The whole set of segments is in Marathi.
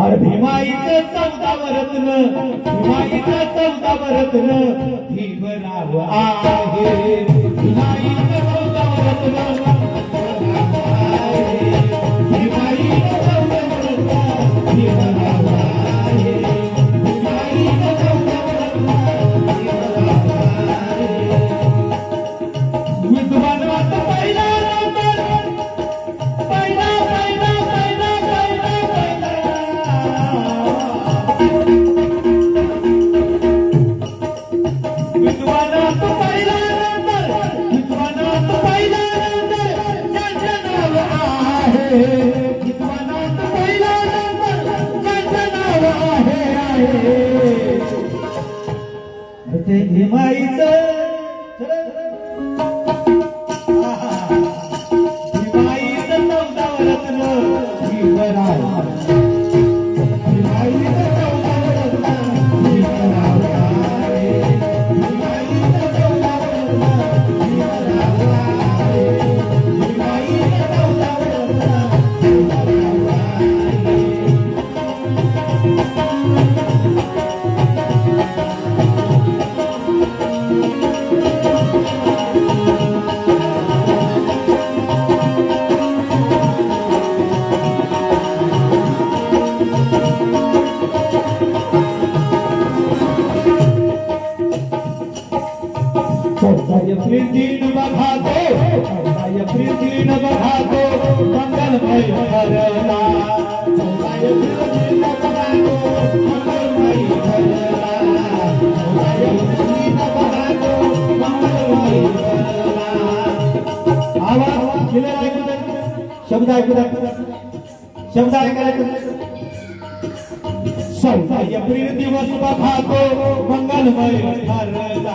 अरे भीमाईचं चौदा रत्न भीमाईचं चौदा रत्न भीमराव आहे। भीमाईचं चौदा रत्न ते निमाईचं भीमाईचं चौदा रत्न प्रीतीन बघातो चौदाय प्रीतीन बघातो मंगलमय ठरला। चौदाय प्रीतीन बघातो मंगलमय ठरला। चौदाय प्रीतीन बघातो मंगलमय ठरला। आवाज क्लिअर ऐकू दे. शब्द ऐकू दे. शब्द ऐकायला चौदाय एप्रिल दिवस बघातो मंगलमय ठरला।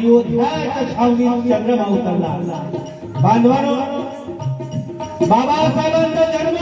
आणि योध्याच्या छावणीत चंद्रमा उतरला. बांधवानो बाबासाहेबांचा जन्म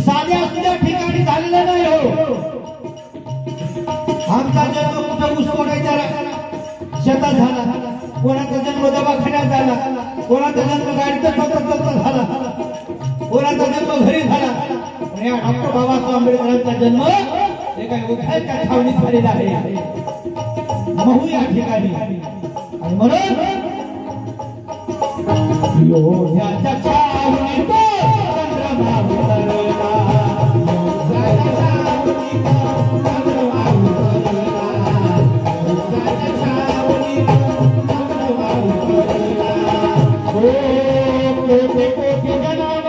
साध्या सुद्धा ठिकाणी झालेला नाही हो. आमचा जन्म कुठं ऊस तोडायचा शेतात झाला. कोणाचा जन्म दवाखान्यात झाला. कोणाचा जन्म गाडीचा चालता झाला. कोणाचा जन्म घरी झाला. पण डॉक्टर बाबासाहेब आंबेडकरांचा जन्म हे काही उठायच्या छावणीत झालेला आहे. महू या ठिकाणी आणि म्हणून योध्याच्या छावणीत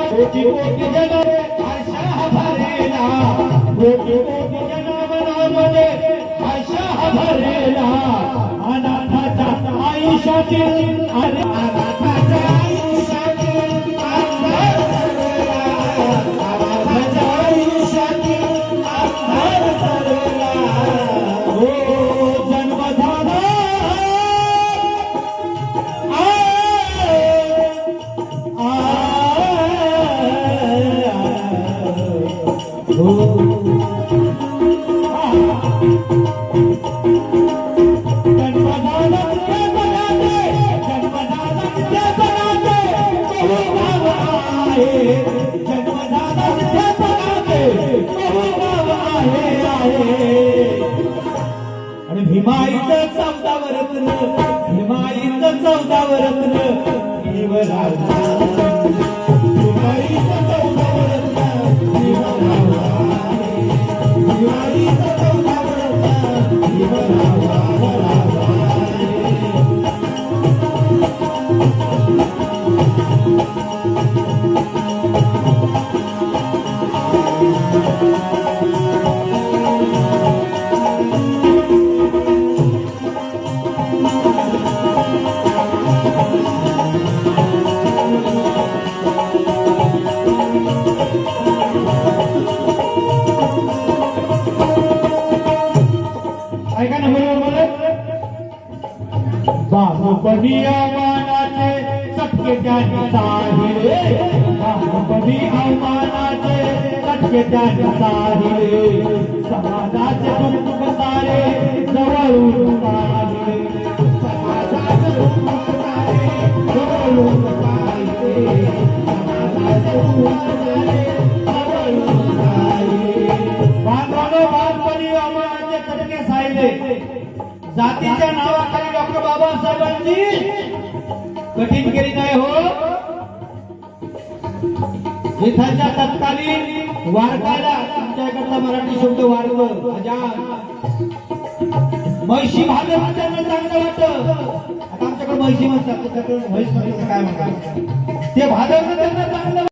कोटी कोटी जनावर, कोटी भरेला. कोटी कोटी जनावरांमध्ये आशा भरेला. अनाथाच्या आयुष्यातील अरे अनाथाच्या आयुष्यातील अनाथाच्या अंधार सरला. हो, जन्म झाला. माईचं चौदा वरत्न माईचं चौदा वरत्न रत्न अवमानाचे चटके त्याने साहिले बाहुबली अवमानाचे चटके त्याने साहिले समाजाचे दुःख सारे जवळून पाहिले. समाजाचे दुःख सारे जवळून पाहिले. समाजाचे दुःख सारे जवळून पाहिले. बांधवानो बालपणी अवमानाचे चटके साहिले. जातीच्या नावाखाली डॉक्टर बाबासाहेबांची कठीण केली नाही हो. इथाच्या तत्कालीन वारकाला आमच्याकडचा मराठी शब्द वारक अजान. म्हैशी भागवत त्यांना चांगलं वाटत. आता आमच्याकडे म्हैशी म्हणतात त्याच्याकडे म्हैस म्हणजे काय म्हणतात? ते भादव त्यांना चांगलं